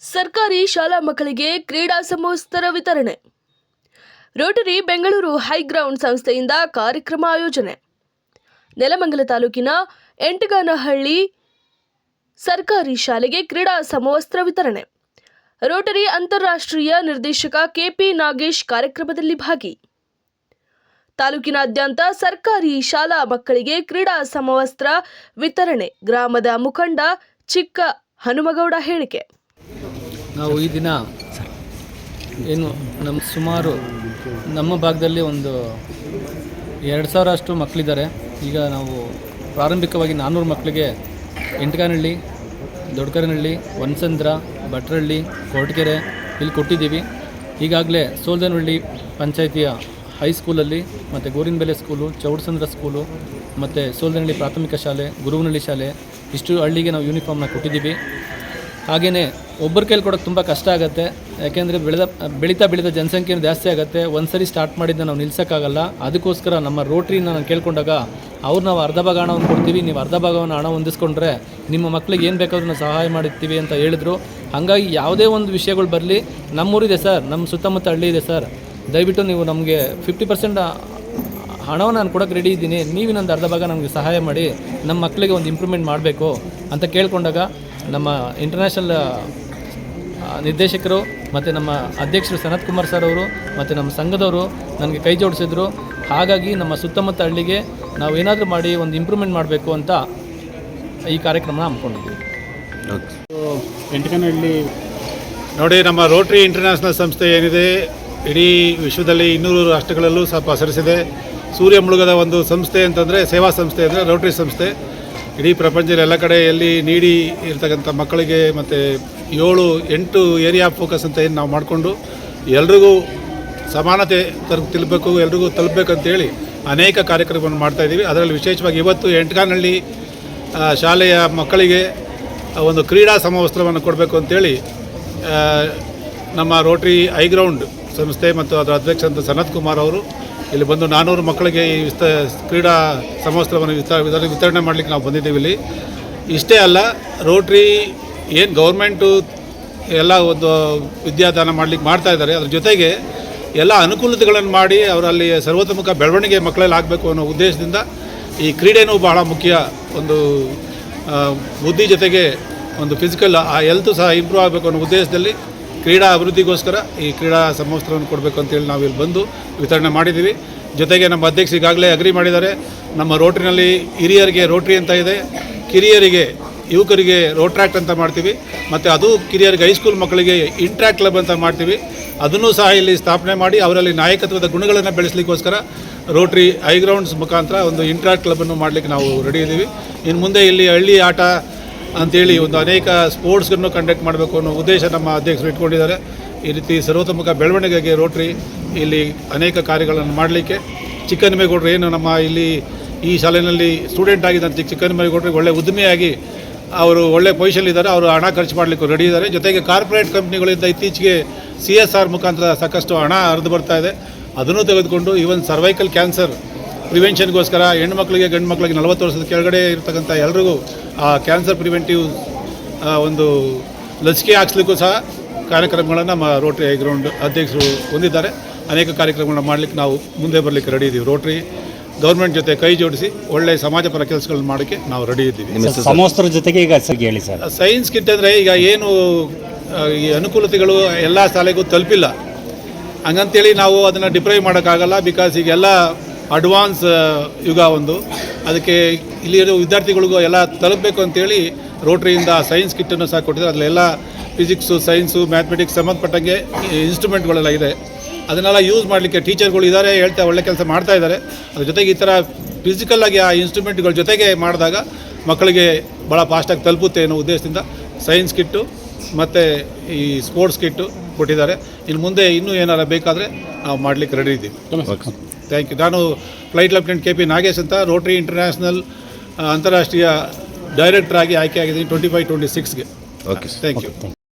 ಸರ್ಕಾರಿ ಶಾಲಾ ಮಕ್ಕಳಿಗೆ ಕ್ರೀಡಾ ಸಮವಸ್ತ್ರ ವಿತರಣೆ. ರೋಟರಿ ಬೆಂಗಳೂರು ಹೈಗ್ರೌಂಡ್ ಸಂಸ್ಥೆಯಿಂದ ಕಾರ್ಯಕ್ರಮ ಆಯೋಜನೆ. ನೆಲಮಂಗಲ ತಾಲೂಕಿನ ಎಂಟಗಾನಹಳ್ಳಿ ಸರ್ಕಾರಿ ಶಾಲೆಗೆ ಕ್ರೀಡಾ ಸಮವಸ್ತ್ರ ವಿತರಣೆ. ರೋಟರಿ ಅಂತಾರಾಷ್ಟ್ರೀಯ ನಿರ್ದೇಶಕ ಕೆಪಿ ನಾಗೇಶ್ ಕಾರ್ಯಕ್ರಮದಲ್ಲಿ ಭಾಗಿ. ತಾಲೂಕಿನಾದ್ಯಂತ ಸರ್ಕಾರಿ ಶಾಲಾ ಮಕ್ಕಳಿಗೆ ಕ್ರೀಡಾ ಸಮವಸ್ತ್ರ ವಿತರಣೆ. ಗ್ರಾಮದ ಮುಖಂಡ ಚಿಕ್ಕ ಹನುಮಗೌಡ ಹೇಳಿಕೆ. ನಾವು ಈ ದಿನ ಏನು ನಮ್ಮ ಸುಮಾರು ನಮ್ಮ ಭಾಗದಲ್ಲಿ ಒಂದು ಎರಡು ಸಾವಿರ ಅಷ್ಟು ಮಕ್ಕಳಿದ್ದಾರೆ. ಈಗ ನಾವು ಪ್ರಾರಂಭಿಕವಾಗಿ ನಾನ್ನೂರು ಮಕ್ಕಳಿಗೆ ಎಂಟಗಾನಹಳ್ಳಿ ದೊಡ್ಡಕರನಹಳ್ಳಿ, ವನಸಂದ್ರ, ಭಟ್ರಹಳ್ಳಿ ಕೊರಟಗೆರೆ ಇಲ್ಲಿ ಕೊಟ್ಟಿದ್ದೀವಿ. ಈಗಾಗಲೇ ಸೋಲ್ದನಹಳ್ಳಿ ಪಂಚಾಯಿತಿಯ ಹೈಸ್ಕೂಲಲ್ಲಿ ಮತ್ತು ಗೋರಿನಬೆಲೆ ಸ್ಕೂಲು ಚೌಡಸಂದ್ರ ಸ್ಕೂಲು ಮತ್ತು ಸೋಲ್ದನಹಳ್ಳಿ ಪ್ರಾಥಮಿಕ ಶಾಲೆ, ಗುರುವನಹಳ್ಳಿ ಶಾಲೆ ಇಷ್ಟು ಹಳ್ಳಿಗೆ ನಾವು ಯೂನಿಫಾರ್ಮ್ನ ಕೊಟ್ಟಿದ್ದೀವಿ. ಹಾಗೆಯೇ ಒಬ್ಬರ ಕೈಲಿ ಕೊಡೋಕ್ಕೆ ತುಂಬ ಕಷ್ಟ ಆಗುತ್ತೆ. ಯಾಕೆಂದರೆ ಬೆಳೆದ, ಬೆಳೀತಾ ಬೆಳೀತಾ ಜನಸಂಖ್ಯೆ ಜಾಸ್ತಿ ಆಗುತ್ತೆ. ಒಂದು ಸರಿ ಸ್ಟಾರ್ಟ್ ಮಾಡಿದ್ದ ನಾವು ನಿಲ್ಸೋಕ್ಕಾಗಲ್ಲ. ಅದಕ್ಕೋಸ್ಕರ ನಮ್ಮ ರೋಟ್ರಿನ ನಾನು ಕೇಳ್ಕೊಂಡಾಗ ಅವ್ರು ನಾವು ಅರ್ಧ ಭಾಗ ಹಣವನ್ನು ಕೊಡ್ತೀವಿ, ನೀವು ಅರ್ಧ ಭಾಗವನ್ನು ಹಣ ಹೊಂದಿಸ್ಕೊಂಡ್ರೆ ನಿಮ್ಮ ಮಕ್ಕಳಿಗೆ ಏನು ಬೇಕಾದ್ರೂ ನಾವು ಸಹಾಯ ಮಾಡುತ್ತೀವಿ ಅಂತ ಹೇಳಿದ್ರು. ಹಾಗಾಗಿ ಯಾವುದೇ ಒಂದು ವಿಷಯಗಳು ಬರಲಿ, ನಮ್ಮೂರಿದೆ ಸರ್, ನಮ್ಮ ಸುತ್ತಮುತ್ತ ಹಳ್ಳಿ ಇದೆ ಸರ್. ದಯವಿಟ್ಟು ನೀವು ನಮಗೆ ಫಿಫ್ಟಿ ಪರ್ಸೆಂಟ್ ಹಣವನ್ನು ನಾನು ಕೊಡೋಕ್ಕೆ ರೆಡಿ ಇದ್ದೀನಿ. ನೀವು ಇನ್ನೊಂದು ಅರ್ಧ ಭಾಗ ನಮಗೆ ಸಹಾಯ ಮಾಡಿ, ನಮ್ಮ ಮಕ್ಕಳಿಗೆ ಒಂದು ಇಂಪ್ರೂವ್ಮೆಂಟ್ ಮಾಡಬೇಕು ಅಂತ ಕೇಳ್ಕೊಂಡಾಗ ನಮ್ಮ ಇಂಟರ್ನ್ಯಾಷನಲ್ ನಿರ್ದೇಶಕರು ಮತ್ತು ನಮ್ಮ ಅಧ್ಯಕ್ಷರು ಸನತ್ ಕುಮಾರ್ ಸರ್ ಅವರು ಮತ್ತು ನಮ್ಮ ಸಂಘದವರು ನನಗೆ ಕೈ ಜೋಡಿಸಿದ್ರು. ಹಾಗಾಗಿ ನಮ್ಮ ಸುತ್ತಮುತ್ತ ಹಳ್ಳಿಗೆ ನಾವು ಏನಾದರೂ ಮಾಡಿ ಒಂದು ಇಂಪ್ರೂವ್ಮೆಂಟ್ ಮಾಡಬೇಕು ಅಂತ ಈ ಕಾರ್ಯಕ್ರಮನ ಹಮ್ಮಿಕೊಂಡಿದ್ದೀವಿ. ಎಂಟಕನಹಳ್ಳಿ. ನೋಡಿ, ನಮ್ಮ ರೋಟ್ರಿ ಇಂಟರ್ನ್ಯಾಷನಲ್ ಸಂಸ್ಥೆ ಏನಿದೆ, ಇಡೀ ವಿಶ್ವದಲ್ಲಿ ಇನ್ನೂರು ರಾಷ್ಟ್ರಗಳಲ್ಲೂ ಸ್ವಲ್ಪ ಪಸರಿಸಿದೆ. ಸೂರ್ಯ ಮುಳುಗದ ಒಂದು ಸಂಸ್ಥೆ ಅಂತಂದರೆ ಸೇವಾ ಸಂಸ್ಥೆ ಅಂದರೆ ರೋಟ್ರಿ ಸಂಸ್ಥೆ. ಇಡೀ ಪ್ರಪಂಚದ ಎಲ್ಲ ಕಡೆ ಎಲ್ಲಿ ನೀಡಿ ಇರ್ತಕ್ಕಂಥ ಮಕ್ಕಳಿಗೆ ಮತ್ತು ಏಳು, ಎಂಟು ಏರಿಯಾ ಫೋಕಸ್ ಅಂತ ಏನು ನಾವು ಮಾಡಿಕೊಂಡು ಎಲ್ರಿಗೂ ಸಮಾನತೆ ತರ್, ತಿಳಬೇಕು, ಎಲ್ರಿಗೂ ತಲುಪಬೇಕಂತೇಳಿ ಅನೇಕ ಕಾರ್ಯಕ್ರಮವನ್ನು ಮಾಡ್ತಾಯಿದ್ದೀವಿ ಅದರಲ್ಲಿ ವಿಶೇಷವಾಗಿ ಇವತ್ತು ಎಂಟ್ಕಾನಹಳ್ಳಿ ಶಾಲೆಯ ಮಕ್ಕಳಿಗೆ ಒಂದು ಕ್ರೀಡಾ ಸಮವಸ್ತ್ರವನ್ನು ಕೊಡಬೇಕು ಅಂತೇಳಿ ನಮ್ಮ ರೋಟ್ರಿ ಐಗ್ರೌಂಡ್ ಸಂಸ್ಥೆ ಮತ್ತು ಅದರ ಅಧ್ಯಕ್ಷ ಅಂತ ಸನತ್ ಕುಮಾರ್ ಅವರು ಇಲ್ಲಿ ಬಂದು ನಾನ್ನೂರು ಮಕ್ಕಳಿಗೆ ಈ ವಿಸ್ತ ಕ್ರೀಡಾ ಸಮವಸ್ತ್ರವನ್ನು ವಿತ ವಿತರಣೆ ಮಾಡಲಿಕ್ಕೆ ನಾವು ಬಂದಿದ್ದೀವಿ ಇಲ್ಲಿ. ಇಷ್ಟೇ ಅಲ್ಲ, ರೋಟ್ರಿ ಏನು ಗೌರ್ಮೆಂಟು ಎಲ್ಲ ಒಂದು ವಿದ್ಯಾದಾನ ಮಾಡಲಿಕ್ಕೆ ಮಾಡ್ತಾ ಇದ್ದಾರೆ. ಅದ್ರ ಜೊತೆಗೆ ಎಲ್ಲ ಅನುಕೂಲತೆಗಳನ್ನು ಮಾಡಿ ಅವರಲ್ಲಿ ಸರ್ವತೋಮುಖ ಬೆಳವಣಿಗೆ ಮಕ್ಕಳಲ್ಲಿ ಆಗಬೇಕು ಅನ್ನೋ ಉದ್ದೇಶದಿಂದ ಈ ಕ್ರೀಡೆನೂ ಬಹಳ ಮುಖ್ಯ ಒಂದು ಬುದ್ಧಿ ಜೊತೆಗೆ ಒಂದು ಫಿಸಿಕಲ್ ಆ ಹೆಲ್ತ್ ಸಹ ಇಂಪ್ರೂವ್ ಆಗಬೇಕು ಅನ್ನೋ ಉದ್ದೇಶದಲ್ಲಿ ಕ್ರೀಡಾ ಅಭಿವೃದ್ಧಿಗೋಸ್ಕರ ಈ ಕ್ರೀಡಾ ಸಮವಸ್ತ್ರವನ್ನು ಕೊಡಬೇಕು ಅಂತೇಳಿ ನಾವು ಇಲ್ಲಿ ಬಂದು ವಿತರಣೆ ಮಾಡಿದ್ದೀವಿ. ಜೊತೆಗೆ ನಮ್ಮ ಅಧ್ಯಕ್ಷ ಈಗಾಗಲೇ ಅಗ್ರಿ ಮಾಡಿದ್ದಾರೆ. ನಮ್ಮ ರೋಟ್ರಿನಲ್ಲಿ ಹಿರಿಯರಿಗೆ ರೋಟ್ರಿ ಅಂತ ಇದೆ. ಕಿರಿಯರಿಗೆ, ಯುವಕರಿಗೆ ರೋಟ್ರ್ಯಾಕ್ಟ್ ಅಂತ ಮಾಡ್ತೀವಿ. ಮತ್ತು ಅದು ಕಿರಿಯರಿಗೆ ಹೈಸ್ಕೂಲ್ ಮಕ್ಕಳಿಗೆ ಇಂಟ್ರ್ಯಾಕ್ಟ್ ಕ್ಲಬ್ ಅಂತ ಮಾಡ್ತೀವಿ. ಅದನ್ನು ಸಹ ಇಲ್ಲಿ ಸ್ಥಾಪನೆ ಮಾಡಿ ಅವರಲ್ಲಿ ನಾಯಕತ್ವದ ಗುಣಗಳನ್ನು ಬೆಳೆಸಲಿಕ್ಕೋಸ್ಕರ ರೋಟ್ರಿ ಐಗ್ರೌಂಡ್ಸ್ ಮುಖಾಂತರ ಒಂದು ಇಂಟ್ರ್ಯಾಕ್ಟ್ ಕ್ಲಬ್ಬನ್ನು ಮಾಡಲಿಕ್ಕೆ ನಾವು ರೆಡಿ ಇದ್ದೀವಿ ಇನ್ನು ಮುಂದೆ ಇಲ್ಲಿ ಹಳ್ಳಿ ಆಟ ಅಂತೇಳಿ ಒಂದು ಅನೇಕ ಸ್ಪೋರ್ಟ್ಸ್ಗಳನ್ನು ಕಂಡಕ್ಟ್ ಮಾಡಬೇಕು ಅನ್ನೋ ಉದ್ದೇಶ ನಮ್ಮ ಅಧ್ಯಕ್ಷರು ಇಟ್ಕೊಂಡಿದ್ದಾರೆ. ಈ ರೀತಿ ಸರ್ವತೋಮುಖ ಬೆಳವಣಿಗೆಗೆ ರೋಟ್ರಿ ಇಲ್ಲಿ ಅನೇಕ ಕಾರ್ಯಗಳನ್ನು ಮಾಡಲಿಕ್ಕೆ ಚಿಕ್ಕನಮೇಗೌಡರು ಏನು ನಮ್ಮ ಇಲ್ಲಿ ಈ ಶಾಲೆಯಲ್ಲಿ ಸ್ಟೂಡೆಂಟ್ ಆಗಿದ್ದಂಥ ಚಿಕ್ಕನಮೇಗೌಡರು ಒಳ್ಳೆ ಉದ್ದಿಮೆಯಾಗಿ ಅವರು ಒಳ್ಳೆ ಪೊಸಿಷನ್ ಇದ್ದಾರೆ. ಅವರು ಹಣ ಖರ್ಚು ಮಾಡಲಿಕ್ಕೆ ರೆಡಿ ಇದ್ದಾರೆ. ಜೊತೆಗೆ ಕಾರ್ಪೊರೇಟ್ ಕಂಪ್ನಿಗಳಿಂದ ಇತ್ತೀಚೆಗೆ ಸಿ ಎಸ್ ಆರ್ ಮುಖಾಂತರ ಸಾಕಷ್ಟು ಹಣ ಹರಿದು ಬರ್ತಾ ಇದೆ. ಅದನ್ನು ತೆಗೆದುಕೊಂಡು ಈವನ್ ಸರ್ವೈಕಲ್ ಕ್ಯಾನ್ಸರ್ ಪ್ರಿವೆನ್ಷನ್ಗೋಸ್ಕರ ಹೆಣ್ಮಕ್ಳಿಗೆ ಮಕ್ಕಳಿಗೆ ಗಂಡು ಮಕ್ಕಳಿಗೆ ನಲವತ್ತು ವರ್ಷದ ಕೆಳಗಡೆ ಇರತಕ್ಕಂಥ ಎಲ್ರಿಗೂ ಆ ಕ್ಯಾನ್ಸರ್ ಪ್ರಿವೆಂಟಿವ್ ಒಂದು ಲಸಿಕೆ ಹಾಕ್ಸ್ಲಿಕ್ಕೂ ಸಹ ಕಾರ್ಯಕ್ರಮಗಳನ್ನು ನಮ್ಮ ರೋಟ್ರಿ ಗ್ರೌಂಡ್ ಅಧ್ಯಕ್ಷರು ಹೊಂದಿದ್ದಾರೆ. ಅನೇಕ ಕಾರ್ಯಕ್ರಮಗಳನ್ನ ಮಾಡಲಿಕ್ಕೆ ನಾವು ಮುಂದೆ ಬರಲಿಕ್ಕೆ ರೆಡಿ ಇದ್ದೀವಿ ರೋಟ್ರಿ ಗೌರ್ಮೆಂಟ್ ಜೊತೆ ಕೈ ಜೋಡಿಸಿ ಒಳ್ಳೆ ಸಮಾಜಪರ ಕೆಲಸಗಳನ್ನ ಮಾಡೋಕ್ಕೆ ನಾವು ರೆಡಿ ಇದ್ದೀವಿ. ಸಮವಸ್ತ್ರ ಜೊತೆಗೆ ಈಗ ಸರ್ ಹೇಳಿ ಸರ್. ಸೈನ್ಸ್ ಕಿಟ್ ಅಂದರೆ ಈಗ ಏನು ಈ ಅನುಕೂಲತೆಗಳು ಎಲ್ಲ ಶಾಲೆಗೂ ತಲುಪಿಲ್ಲ. ಹಂಗಂತೇಳಿ ನಾವು ಅದನ್ನು ಡಿಪ್ರೈವ್ ಮಾಡೋಕ್ಕಾಗಲ್ಲ ಬಿಕಾಸ್ ಈಗೆಲ್ಲ ಅಡ್ವಾನ್ಸ್ ಯುಗ ಒಂದು. ಅದಕ್ಕೆ ಇಲ್ಲಿರೋ ವಿದ್ಯಾರ್ಥಿಗಳಿಗೂ ಎಲ್ಲ ತಲುಪಬೇಕು ಅಂತೇಳಿ ರೋಟ್ರಿಯಿಂದ ಸೈನ್ಸ್ ಕಿಟ್ಟನ್ನು ಸಹ ಕೊಟ್ಟಿದ್ದಾರೆ. ಅದರಲ್ಲೆಲ್ಲ ಫಿಸಿಕ್ಸು, ಸೈನ್ಸು, ಮ್ಯಾಥಮೆಟಿಕ್ಸ್ ಸಂಬಂಧಪಟ್ಟಂಗೆ ಇನ್ಸ್ಟ್ರೂಮೆಂಟ್ಗಳೆಲ್ಲ ಇದೆ. ಅದನ್ನೆಲ್ಲ ಯೂಸ್ ಮಾಡಲಿಕ್ಕೆ ಟೀಚರ್ಗಳು ಇದ್ದಾರೆ ಹೇಳ್ತಾ ಒಳ್ಳೆ ಕೆಲಸ ಮಾಡ್ತಾ ಇದ್ದಾರೆ ಅದ್ರ ಜೊತೆಗೆ ಈ ಥರ ಫಿಸಿಕಲ್ಲಾಗಿ ಆ ಇನ್ಸ್ಟ್ರೂಮೆಂಟ್ಗಳ ಜೊತೆಗೆ ಮಾಡಿದಾಗ ಮಕ್ಕಳಿಗೆ ಭಾಳ ಫಾಸ್ಟಾಗಿ ತಲುಪುತ್ತೆ ಅನ್ನೋ ಉದ್ದೇಶದಿಂದ ಸೈನ್ಸ್ ಕಿಟ್ಟು ಮತ್ತು ಈ ಸ್ಪೋರ್ಟ್ಸ್ ಕಿಟ್ಟು ಕೊಟ್ಟಿದ್ದಾರೆ. ಇನ್ನು ಮುಂದೆ ಇನ್ನೂ ಏನಾರ ಬೇಕಾದರೆ ನಾವು ಮಾಡಲಿಕ್ಕೆ ರೆಡಿ ಇದ್ದೀವಿ. ಥ್ಯಾಂಕ್ ಯು ನಾನು flight lieutenant K P Nagesh ಅಂತ ರೋಟ್ರಿ ಇಂಟರ್ನ್ಯಾಷನಲ್ ಅಂತಾರಾಷ್ಟ್ರೀಯ ಡೈರೆಕ್ಟರ್ ಆಗಿ ಆಯ್ಕೆ ಆಗಿದ್ದೀನಿ ಟ್ವೆಂಟಿ ಫೈವ್ ಟ್ವೆಂಟಿ ಸಿಕ್ಸ್ಗೆ ಓಕೆ ಥ್ಯಾಂಕ್ ಯು